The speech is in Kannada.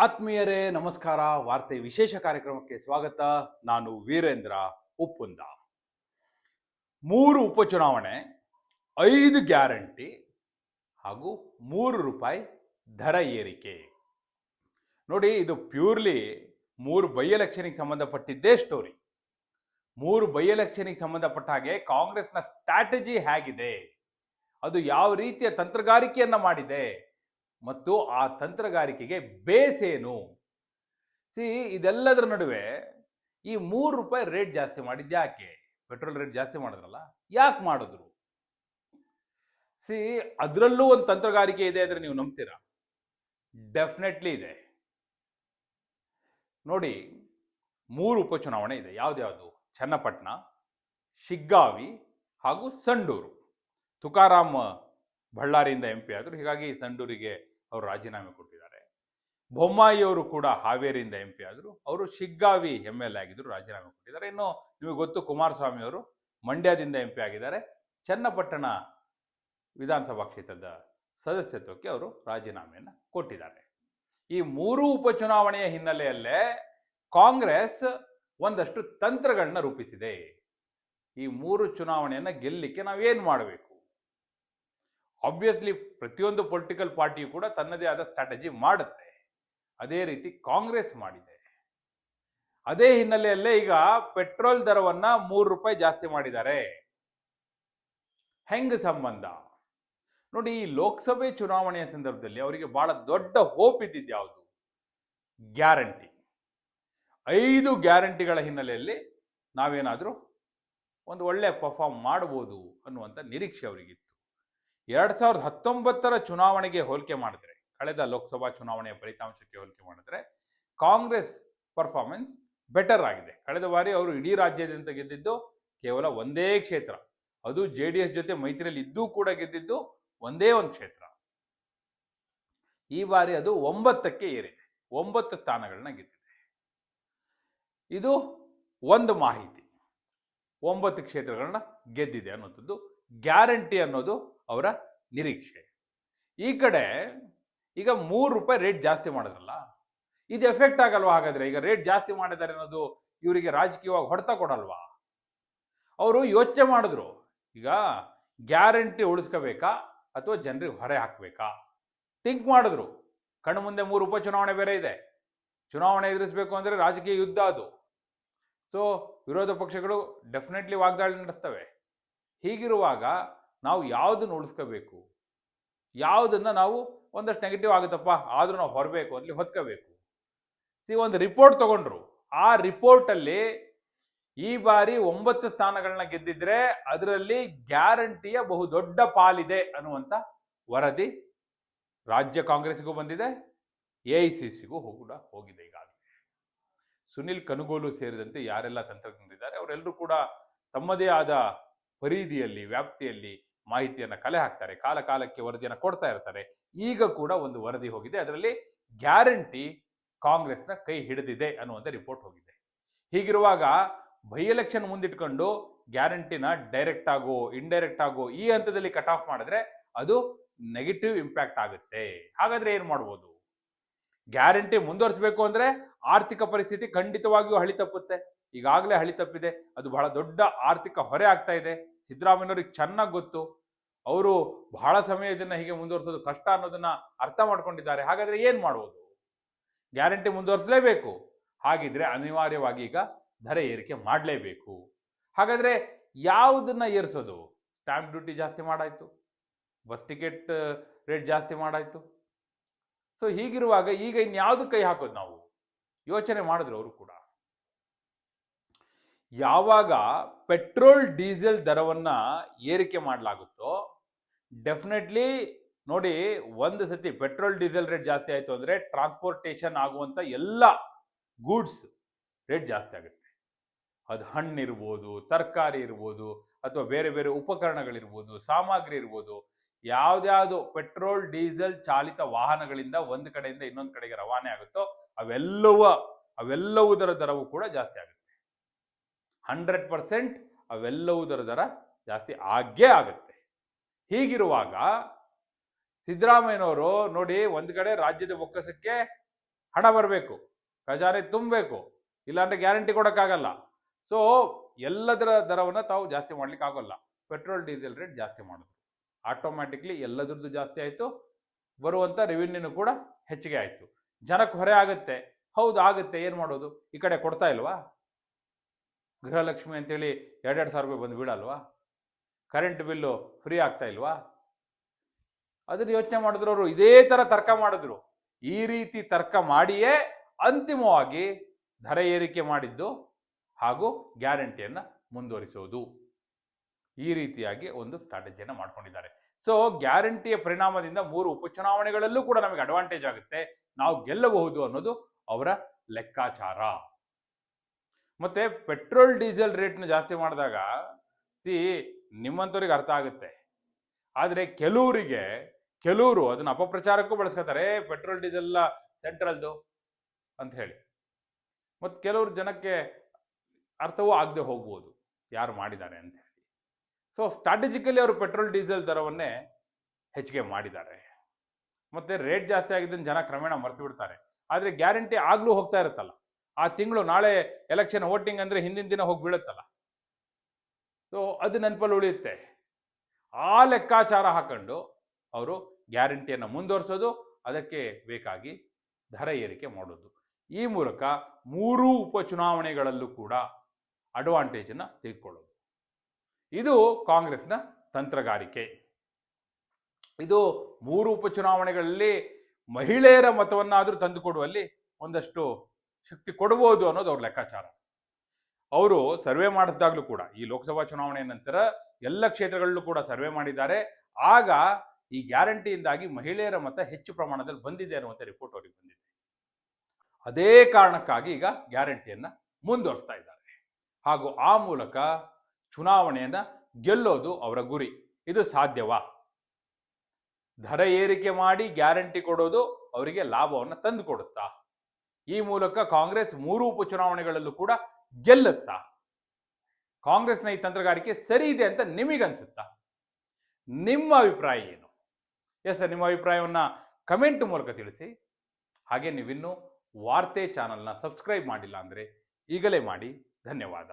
ಆತ್ಮೀಯರೇ, ನಮಸ್ಕಾರ. ವಾರ್ತೆ ವಿಶೇಷ ಕಾರ್ಯಕ್ರಮಕ್ಕೆ ಸ್ವಾಗತ. ನಾನು ವೀರೇಂದ್ರ ಉಪ್ಪುಂದ. ಮೂರು ಉಪಚುನಾವಣೆ, ಐದು ಗ್ಯಾರಂಟಿ ಹಾಗೂ ಮೂರು ರೂಪಾಯಿ ದರ ಏರಿಕೆ. ನೋಡಿ, ಇದು ಪ್ಯೂರ್ಲಿ ಮೂರು ಬೈ ಎಲೆಕ್ಷನ್ಗೆ ಸಂಬಂಧಪಟ್ಟಿದ್ದೇ ಸ್ಟೋರಿ. ಮೂರು ಬೈ ಎಲೆಕ್ಷನ್ಗೆ ಸಂಬಂಧಪಟ್ಟ ಹಾಗೆ ಕಾಂಗ್ರೆಸ್ನ ಸ್ಟ್ರಾಟಜಿ ಹೇಗಿದೆ? ಅದು ಯಾವ ರೀತಿಯ ತಂತ್ರಗಾರಿಕೆಯನ್ನ ಮಾಡಿದೆ? ಮತ್ತು ಆ ತಂತ್ರಗಾರಿಕೆಗೆ ಬೇಸೇನು? ಸಿ, ಇದೆಲ್ಲದರ ನಡುವೆ ಈ ಮೂರು ರೂಪಾಯಿ ರೇಟ್ ಜಾಸ್ತಿ ಮಾಡಿದ್ದು ಯಾಕೆ? ಪೆಟ್ರೋಲ್ ರೇಟ್ ಜಾಸ್ತಿ ಮಾಡಿದ್ರಲ್ಲ, ಯಾಕೆ ಮಾಡಿದ್ರು? ಸಿ, ಅದರಲ್ಲೂ ಒಂದು ತಂತ್ರಗಾರಿಕೆ ಇದೆ ಅಂದರೆ ನೀವು ನಂಬ್ತೀರಾ? ಡೆಫಿನೆಟ್ಲಿ ಇದೆ. ನೋಡಿ, ಮೂರು ಉಪಚುನಾವಣೆ ಇದೆ. ಯಾವ್ದ್ಯಾವುದು ಚನ್ನಪಟ್ಟಣ, ಶಿಗ್ಗಾವಿ ಹಾಗೂ ಸಂಡೂರು. ತುಕಾರಾಮ್ ಬಳ್ಳಾರಿಯಿಂದ ಎಂ ಪಿ ಆದರು, ಹೀಗಾಗಿ ಸಂಡೂರಿಗೆ ಅವರು ರಾಜೀನಾಮೆ ಕೊಟ್ಟಿದ್ದಾರೆ. ಬೊಮ್ಮಾಯಿ ಅವರು ಕೂಡ ಹಾವೇರಿಯಿಂದ ಎಂ ಪಿ ಆದರು, ಅವರು ಶಿಗ್ಗಾವಿ ಎಂ ಎಲ್ ಎ ಆಗಿದ್ರು, ರಾಜೀನಾಮೆ ಕೊಟ್ಟಿದ್ದಾರೆ. ಇನ್ನು ನಿಮಗೆ ಗೊತ್ತು ಕುಮಾರಸ್ವಾಮಿ ಅವರು ಮಂಡ್ಯದಿಂದ ಎಂ ಪಿ ಆಗಿದ್ದಾರೆ. ಚನ್ನಪಟ್ಟಣ ವಿಧಾನಸಭಾ ಕ್ಷೇತ್ರದ ಸದಸ್ಯತ್ವಕ್ಕೆ ಅವರು ರಾಜೀನಾಮೆಯನ್ನು ಕೊಟ್ಟಿದ್ದಾರೆ. ಈ ಮೂರು ಉಪಚುನಾವಣೆಯ ಹಿನ್ನೆಲೆಯಲ್ಲೇ ಕಾಂಗ್ರೆಸ್ ಒಂದಷ್ಟು ತಂತ್ರಗಳನ್ನ ರೂಪಿಸಿದೆ. ಈ ಮೂರು ಚುನಾವಣೆಯನ್ನ ಗೆಲ್ಲಲಿಕ್ಕೆ ನಾವೇನು ಮಾಡಬೇಕು? ಆಬ್ವಿಯಸ್ಲಿ ಪ್ರತಿಯೊಂದು ಪೊಲಿಟಿಕಲ್ ಪಾರ್ಟಿಯು ಕೂಡ ತನ್ನದೇ ಆದ ಸ್ಟ್ರಾಟಜಿ ಮಾಡುತ್ತೆ. ಅದೇ ರೀತಿ ಕಾಂಗ್ರೆಸ್ ಮಾಡಿದೆ. ಅದೇ ಹಿನ್ನೆಲೆಯಲ್ಲೇ ಈಗ ಪೆಟ್ರೋಲ್ ದರವನ್ನ ಮೂರು ರೂಪಾಯಿ ಜಾಸ್ತಿ ಮಾಡಿದ್ದಾರೆ. ಹೆಂಗ್ ಸಂಬಂಧ? ನೋಡಿ, ಈ ಲೋಕಸಭೆ ಚುನಾವಣೆಯ ಸಂದರ್ಭದಲ್ಲಿ ಅವರಿಗೆ ಬಹಳ ದೊಡ್ಡ ಹೋಪ್ ಇದ್ದಿದ್ದು ಯಾವುದು? ಗ್ಯಾರಂಟಿ. ಐದು ಗ್ಯಾರಂಟಿಗಳ ಹಿನ್ನೆಲೆಯಲ್ಲಿ ನಾವೇನಾದರೂ ಒಂದು ಒಳ್ಳೆ ಪರ್ಫಾರ್ಮ್ ಮಾಡ್ಬೋದು ಅನ್ನುವಂಥ ನಿರೀಕ್ಷೆ ಅವರಿಗಿತ್ತು. ಎರಡ್ ಸಾವಿರದ ಹತ್ತೊಂಬತ್ತರ ಚುನಾವಣೆಗೆ ಹೋಲಿಕೆ ಮಾಡಿದ್ರೆ, ಕಳೆದ ಲೋಕಸಭಾ ಚುನಾವಣೆಯ ಫಲಿತಾಂಶಕ್ಕೆ ಹೋಲಿಕೆ ಮಾಡಿದ್ರೆ, ಕಾಂಗ್ರೆಸ್ ಪರ್ಫಾರ್ಮೆನ್ಸ್ ಬೆಟರ್ ಆಗಿದೆ. ಕಳೆದ ಬಾರಿ ಅವರು ಇಡೀ ರಾಜ್ಯಾದ್ಯಂತ ಗೆದ್ದಿದ್ದು ಕೇವಲ ಒಂದೇ ಕ್ಷೇತ್ರ. ಅದು ಜೆ ಡಿ ಎಸ್ ಜೊತೆ ಮೈತ್ರಿಯಲ್ಲಿ ಇದ್ದೂ ಕೂಡ ಗೆದ್ದಿದ್ದು ಒಂದೇ ಒಂದು ಕ್ಷೇತ್ರ. ಈ ಬಾರಿ ಅದು ಒಂಬತ್ತಕ್ಕೆ ಏರಿದೆ. ಒಂಬತ್ತು ಸ್ಥಾನಗಳನ್ನ ಗೆದ್ದಿದೆ. ಇದು ಒಂದು ಮಾಹಿತಿ. ಒಂಬತ್ತು ಕ್ಷೇತ್ರಗಳನ್ನ ಗೆದ್ದಿದೆ ಅನ್ನೋಂಥದ್ದು ಗ್ಯಾರಂಟಿ ಅನ್ನೋದು ಅವರ ನಿರೀಕ್ಷೆ. ಈ ಕಡೆ ಈಗ ಮೂರು ರೂಪಾಯಿ ರೇಟ್ ಜಾಸ್ತಿ ಮಾಡಿದ್ರಲ್ಲ, ಇದು ಎಫೆಕ್ಟ್ ಆಗಲ್ವಾ ಹಾಗಾದ್ರೆ? ಈಗ ರೇಟ್ ಜಾಸ್ತಿ ಮಾಡಿದ್ದಾರೆ ಅನ್ನೋದು ಇವರಿಗೆ ರಾಜಕೀಯವಾಗಿ ಹೊಡೆತ ಕೊಡಲ್ವಾ? ಅವರು ಯೋಚನೆ ಮಾಡಿದ್ರು, ಈಗ ಗ್ಯಾರಂಟಿ ಉಳಿಸ್ಕೋಬೇಕಾ ಅಥವಾ ಜನರಿಗೆ ಹೊರೆ ಹಾಕಬೇಕಾ? ಥಿಂಕ್ ಮಾಡಿದ್ರು, ಕಣ್ಣು ಮುಂದೆ ಮೂರು ಉಪಚುನಾವಣೆ ಬೇರೆ ಇದೆ. ಚುನಾವಣೆ ಎದುರಿಸಬೇಕು ಅಂದರೆ ರಾಜಕೀಯ ಯುದ್ಧ ಅದು. ಸೊ ವಿರೋಧ ಪಕ್ಷಗಳು ಡೆಫಿನೆಟ್ಲಿ ವಾಗ್ದಾಳಿ ನಡೆಸ್ತವೆ. ಹೀಗಿರುವಾಗ ನಾವು ಯಾವುದನ್ನು ಉಳಿಸ್ಕೋಬೇಕು ಯಾವುದನ್ನು ನಾವು ಒಂದಷ್ಟು ನೆಗೆಟಿವ್ ಆಗುತ್ತಪ್ಪ, ಆದರೂ ನಾವು ಹೊರಬೇಕು, ಅಲ್ಲಿ ಹೊತ್ಕೋಬೇಕು. ಸಿ, ಒಂದು ರಿಪೋರ್ಟ್ ತಗೊಂಡ್ರು. ಆ ರಿಪೋರ್ಟಲ್ಲಿ ಈ ಬಾರಿ ಒಂಬತ್ತು ಸ್ಥಾನಗಳನ್ನ ಗೆದ್ದಿದ್ರೆ ಅದರಲ್ಲಿ ಗ್ಯಾರಂಟಿಯ ಬಹುದೊಡ್ಡ ಪಾಲಿದೆ ಅನ್ನುವಂಥ ವರದಿ ರಾಜ್ಯ ಕಾಂಗ್ರೆಸ್ಗೂ ಬಂದಿದೆ ಎ ಐ ಸಿ ಸಿಗೂ ಕೂಡ ಹೋಗಿದೆ ಈಗಾಗಲೇ. ಸುನಿಲ್ ಕನುಗೋಲು ಸೇರಿದಂತೆ ಯಾರೆಲ್ಲ ತಂತ್ರಜ್ಞರಿದ್ದಾರೆ ಅವರೆಲ್ಲರೂ ಕೂಡ ತಮ್ಮದೇ ಆದ ಪರಿಧಿಯಲ್ಲಿ, ವ್ಯಾಪ್ತಿಯಲ್ಲಿ ಮಾಹಿತಿಯನ್ನ ಕಲೆ ಹಾಕ್ತಾರೆ ಕಾಲ ಕಾಲಕ್ಕೆ ವರದಿಯನ್ನು ಕೊಡ್ತಾ ಇರ್ತಾರೆ. ಈಗ ಕೂಡ ಒಂದು ವರದಿ ಹೋಗಿದೆ. ಅದರಲ್ಲಿ ಗ್ಯಾರಂಟಿ ಕಾಂಗ್ರೆಸ್ನ ಕೈ ಹಿಡಿದಿದೆ ಅನ್ನುವಂಥ ರಿಪೋರ್ಟ್ ಹೋಗಿದೆ. ಹೀಗಿರುವಾಗ ಬೈ ಎಲೆಕ್ಷನ್ ಮುಂದಿಟ್ಕೊಂಡು ಗ್ಯಾರಂಟಿನ ಡೈರೆಕ್ಟ್ ಆಗೋ ಇಂಡೈರೆಕ್ಟ್ ಆಗೋ ಈ ಹಂತದಲ್ಲಿ ಕಟ್ ಆಫ್ ಮಾಡಿದ್ರೆ ಅದು ನೆಗೆಟಿವ್ ಇಂಪ್ಯಾಕ್ಟ್ ಆಗುತ್ತೆ. ಹಾಗಾದ್ರೆ ಏನ್ ಮಾಡ್ಬೋದು? ಗ್ಯಾರಂಟಿ ಮುಂದುವರಿಸಬೇಕು ಅಂದ್ರೆ ಆರ್ಥಿಕ ಪರಿಸ್ಥಿತಿ ಖಂಡಿತವಾಗಿಯೂ ಹಳಿ ತಪ್ಪುತ್ತೆ. ಈಗಾಗಲೇ ಹಳಿ ತಪ್ಪಿದೆ. ಅದು ಬಹಳ ದೊಡ್ಡ ಆರ್ಥಿಕ ಹೊರೆ ಆಗ್ತಾ ಇದೆ. ಸಿದ್ದರಾಮಯ್ಯವ್ರಿಗೆ ಚೆನ್ನಾಗಿ ಗೊತ್ತು. ಅವರು ಬಹಳ ಸಮಯ ಇದನ್ನ ಹೀಗೆ ಮುಂದುವರಿಸೋದು ಕಷ್ಟ ಅನ್ನೋದನ್ನ ಅರ್ಥ ಮಾಡ್ಕೊಂಡಿದ್ದಾರೆ. ಹಾಗಾದ್ರೆ ಏನ್ ಮಾಡುವುದು ಗ್ಯಾರಂಟಿ ಮುಂದುವರಿಸಲೇಬೇಕು. ಹಾಗಿದ್ರೆ ಅನಿವಾರ್ಯವಾಗಿ ಈಗ ದರ ಏರಿಕೆ ಮಾಡಲೇಬೇಕು. ಹಾಗಾದ್ರೆ ಯಾವುದನ್ನ ಏರಿಸೋದು? ಸ್ಟ್ಯಾಂಪ್ ಡ್ಯೂಟಿ ಜಾಸ್ತಿ ಮಾಡಾಯ್ತು. ಬಸ್ ಟಿಕೆಟ್ ರೇಟ್ ಜಾಸ್ತಿ ಮಾಡಾಯ್ತು. ಸೊ ಹೀಗಿರುವಾಗ ಈಗ ಇನ್ಯಾವುದು ಕೈ ಹಾಕೋದು ನಾವು? ಯೋಚನೆ ಮಾಡಿದ್ರು ಅವರು ಕೂಡ. ಯಾವಾಗ ಪೆಟ್ರೋಲ್, ಡೀಸೆಲ್ ದರವನ್ನ ಏರಿಕೆ ಮಾಡಲಾಗುತ್ತೋ ಡೆಫಿನೆಟ್ಲಿ ನೋಡಿ, ಒಂದು ಸತಿ ಪೆಟ್ರೋಲ್ ಡೀಸೆಲ್ ರೇಟ್ ಜಾಸ್ತಿ ಆಯಿತು ಅಂದರೆ ಟ್ರಾನ್ಸ್ಪೋರ್ಟೇಷನ್ ಆಗುವಂಥ ಎಲ್ಲ ಗೂಡ್ಸ್ ರೇಟ್ ಜಾಸ್ತಿ ಆಗುತ್ತೆ. ಅದು ಹಣ್ಣು ಇರ್ಬೋದು ತರಕಾರಿ ಇರ್ಬೋದು, ಅಥವಾ ಬೇರೆ ಬೇರೆ ಉಪಕರಣಗಳಿರ್ಬೋದು, ಸಾಮಗ್ರಿ ಇರ್ಬೋದು, ಯಾವುದ್ಯಾವುದು ಪೆಟ್ರೋಲ್ ಡೀಸೆಲ್ ಚಾಲಿತ ವಾಹನಗಳಿಂದ ಒಂದು ಕಡೆಯಿಂದ ಇನ್ನೊಂದು ಕಡೆಗೆ ರವಾನೆ ಆಗುತ್ತೋ ಅವೆಲ್ಲವ, ಅವೆಲ್ಲವುದರ ದರವು ಕೂಡ ಜಾಸ್ತಿ ಆಗುತ್ತೆ. ಹಂಡ್ರೆಡ್ ಪರ್ಸೆಂಟ್ ಅವೆಲ್ಲವುದರ ದರ ಜಾಸ್ತಿ ಆಗೇ ಆಗುತ್ತೆ. ಹೀಗಿರುವಾಗ ಸಿದ್ದರಾಮಯ್ಯನವರು ನೋಡಿ ಒಂದು ಕಡೆ ರಾಜ್ಯದ ಬೊಕ್ಕಸಕ್ಕೆ ಹಣ ಬರಬೇಕು, ಖಜಾನೆ ತುಂಬಬೇಕು, ಇಲ್ಲಾಂದ್ರೆ ಗ್ಯಾರಂಟಿ ಕೊಡೋಕ್ಕಾಗಲ್ಲ. ಸೊ ಎಲ್ಲದರ ದರವನ್ನು ತಾವು ಜಾಸ್ತಿ ಮಾಡ್ಲಿಕ್ಕೆ ಆಗೋಲ್ಲ. ಪೆಟ್ರೋಲ್, ಡೀಸೆಲ್ ರೇಟ್ ಜಾಸ್ತಿ ಮಾಡಿದ್ರು ಆಟೋಮ್ಯಾಟಿಕ್ಲಿ ಎಲ್ಲದ್ರದ್ದು ಜಾಸ್ತಿ ಆಯಿತು ಬರುವಂಥ ರೆವಿನ್ಯೂನು ಕೂಡ ಹೆಚ್ಚಿಗೆ ಆಯಿತು. ಜನಕ್ಕೆ ಹೊರೆ ಆಗುತ್ತೆ. ಹೌದು, ಆಗುತ್ತೆ. ಏನು ಮಾಡೋದು? ಈ ಕಡೆ ಕೊಡ್ತಾ ಇಲ್ವಾ? ಗೃಹಲಕ್ಷ್ಮಿ ಅಂತೇಳಿ ಎರಡೆರಡು ಸಾವಿರ ರೂಪಾಯಿ ಬಂದು ಬೀಳಲ್ವಾ? ಕರೆಂಟ್ ಬಿಲ್ಲು ಫ್ರೀ ಆಗ್ತಾ ಇಲ್ವಾ? ಅದನ್ನ ಯೋಚನೆ ಮಾಡಿದ್ರು ಅವರು. ಇದೇ ಥರ ತರ್ಕ ಮಾಡಿದ್ರು. ಈ ರೀತಿ ತರ್ಕ ಮಾಡಿಯೇ ಅಂತಿಮವಾಗಿ ದರ ಏರಿಕೆ ಮಾಡಿದ್ದು ಹಾಗೂ ಗ್ಯಾರಂಟಿಯನ್ನು ಮುಂದುವರಿಸುವುದು ಈ ರೀತಿಯಾಗಿ ಒಂದು ಸ್ಟ್ರಾಟಜಿಯನ್ನು ಮಾಡ್ಕೊಂಡಿದ್ದಾರೆ. ಸೊ ಗ್ಯಾರಂಟಿಯ ಪರಿಣಾಮದಿಂದ ಮೂರು ಉಪಚುನಾವಣೆಗಳಲ್ಲೂ ಕೂಡ ನಮಗೆ ಅಡ್ವಾಂಟೇಜ್ ಆಗುತ್ತೆ. ನಾವು ಗೆಲ್ಲಬಹುದು ಅನ್ನೋದು ಅವರ ಲೆಕ್ಕಾಚಾರ. ಮತ್ತೆ ಪೆಟ್ರೋಲ್, ಡೀಸೆಲ್ ರೇಟ್ನ ಜಾಸ್ತಿ ಮಾಡಿದಾಗ ಸಿ ನಿಮ್ಮಂಥವ್ರಿಗೆ ಅರ್ಥ ಆಗುತ್ತೆ. ಆದರೆ ಕೆಲವರಿಗೆ ಕೆಲವರು ಅದನ್ನ ಅಪಪ್ರಚಾರಕ್ಕೂ ಬಳಸ್ಕೊತಾರೆ ಪೆಟ್ರೋಲ್, ಡೀಸೆಲ್ ಸೆಂಟ್ರಲ್ದು ಅಂತ ಹೇಳಿ. ಮತ್ತು ಕೆಲವರು ಜನಕ್ಕೆ ಅರ್ಥವೂ ಆಗದೆ ಹೋಗ್ಬೋದು, ಯಾರು ಮಾಡಿದ್ದಾರೆ ಅಂತ ಹೇಳಿ. ಸೊ ಸ್ಟ್ರಾಟಜಿಕಲಿ ಅವರು ಪೆಟ್ರೋಲ್, ಡೀಸೆಲ್ ದರವನ್ನೇ ಹೆಚ್ಚಿಗೆ ಮಾಡಿದ್ದಾರೆ. ಮತ್ತೆ ರೇಟ್ ಜಾಸ್ತಿ ಆಗಿದ್ದನ್ನು ಜನ ಕ್ರಮೇಣ ಮರೆತು ಬಿಡ್ತಾರೆ. ಆದರೆ ಗ್ಯಾರಂಟಿ ಆಗಲೂ ಹೋಗ್ತಾ ಇರುತ್ತಲ್ಲ. ಆ ತಿಂಗಳು ನಾಳೆ ಎಲೆಕ್ಷನ್ ವೋಟಿಂಗ್ ಅಂದರೆ ಹಿಂದಿನ ದಿನ ಹೋಗಿ ಬೀಳುತ್ತಲ್ಲ. ಸೊ ಅದು ನೆನಪಲ್ಲಿ ಉಳಿಯುತ್ತೆ. ಆ ಲೆಕ್ಕಾಚಾರ ಹಾಕೊಂಡು ಅವರು ಗ್ಯಾರಂಟಿಯನ್ನು ಮುಂದುವರಿಸೋದು, ಅದಕ್ಕೆ ಬೇಕಾಗಿ ದರ ಏರಿಕೆ ಮಾಡೋದು. ಈ ಮೂಲಕ ಮೂರೂ ಉಪಚುನಾವಣೆಗಳಲ್ಲೂ ಕೂಡ ಅಡ್ವಾಂಟೇಜನ್ನು ತೆಗೆದುಕೊಳ್ಳೋದು. ಇದು ಕಾಂಗ್ರೆಸ್ನ ತಂತ್ರಗಾರಿಕೆ. ಇದು ಮೂರು ಉಪಚುನಾವಣೆಗಳಲ್ಲಿ ಮಹಿಳೆಯರ ಮತವನ್ನಾದರೂ ತಂದುಕೊಡುವಲ್ಲಿ ಒಂದಷ್ಟು ಶಕ್ತಿ ಕೊಡಬಹುದು ಅನ್ನೋದು ಅವ್ರ ಲೆಕ್ಕಾಚಾರ. ಅವರು ಸರ್ವೆ ಮಾಡಿಸಿದಾಗಲೂ ಕೂಡ, ಈ ಲೋಕಸಭಾ ಚುನಾವಣೆ ನಂತರ ಎಲ್ಲ ಕ್ಷೇತ್ರಗಳಲ್ಲೂ ಕೂಡ ಸರ್ವೆ ಮಾಡಿದ್ದಾರೆ. ಆಗ ಈ ಗ್ಯಾರಂಟಿಯಿಂದಾಗಿ ಮಹಿಳೆಯರ ಮತ ಹೆಚ್ಚು ಪ್ರಮಾಣದಲ್ಲಿ ಬಂದಿದೆ ಅನ್ನುವಂಥ ರಿಪೋರ್ಟ್ ಅವರಿಗೆ ಬಂದಿದೆ. ಅದೇ ಕಾರಣಕ್ಕಾಗಿ ಈಗ ಗ್ಯಾರಂಟಿಯನ್ನ ಮುಂದುವರಿಸ್ತಾ ಇದ್ದಾರೆ. ಹಾಗೂ ಆ ಮೂಲಕ ಚುನಾವಣೆಯನ್ನ ಗೆಲ್ಲೋದು ಅವರ ಗುರಿ. ಇದು ಸಾಧ್ಯವಾ? ದರ ಏರಿಕೆ ಮಾಡಿ ಗ್ಯಾರಂಟಿ ಕೊಡೋದು ಅವರಿಗೆ ಲಾಭವನ್ನು ತಂದು ಕೊಡುತ್ತಾ ಈ ಮೂಲಕ ಕಾಂಗ್ರೆಸ್ ಮೂರು ಉಪಚುನಾವಣೆಗಳಲ್ಲೂ ಕೂಡ ಗೆಲ್ಲುತ್ತಾ? ಕಾಂಗ್ರೆಸ್ನ ಈ ತಂತ್ರಗಾರಿಕೆ ಸರಿ ಇದೆ ಅಂತ ನಿಮಗನ್ಸುತ್ತಾ? ನಿಮ್ಮ ಅಭಿಪ್ರಾಯ ಏನು? ಎಸ್ ಸರ್ ನಿಮ್ಮ ಅಭಿಪ್ರಾಯವನ್ನು ಕಮೆಂಟ್ ಮೂಲಕ ತಿಳಿಸಿ. ಹಾಗೆ ನೀವಿನ್ನೂ ವಾರ್ತೆ ಚಾನಲ್ನ ಸಬ್ಸ್ಕ್ರೈಬ್ ಮಾಡಿಲ್ಲ ಅಂದರೆ ಈಗಲೇ ಮಾಡಿ. ಧನ್ಯವಾದ.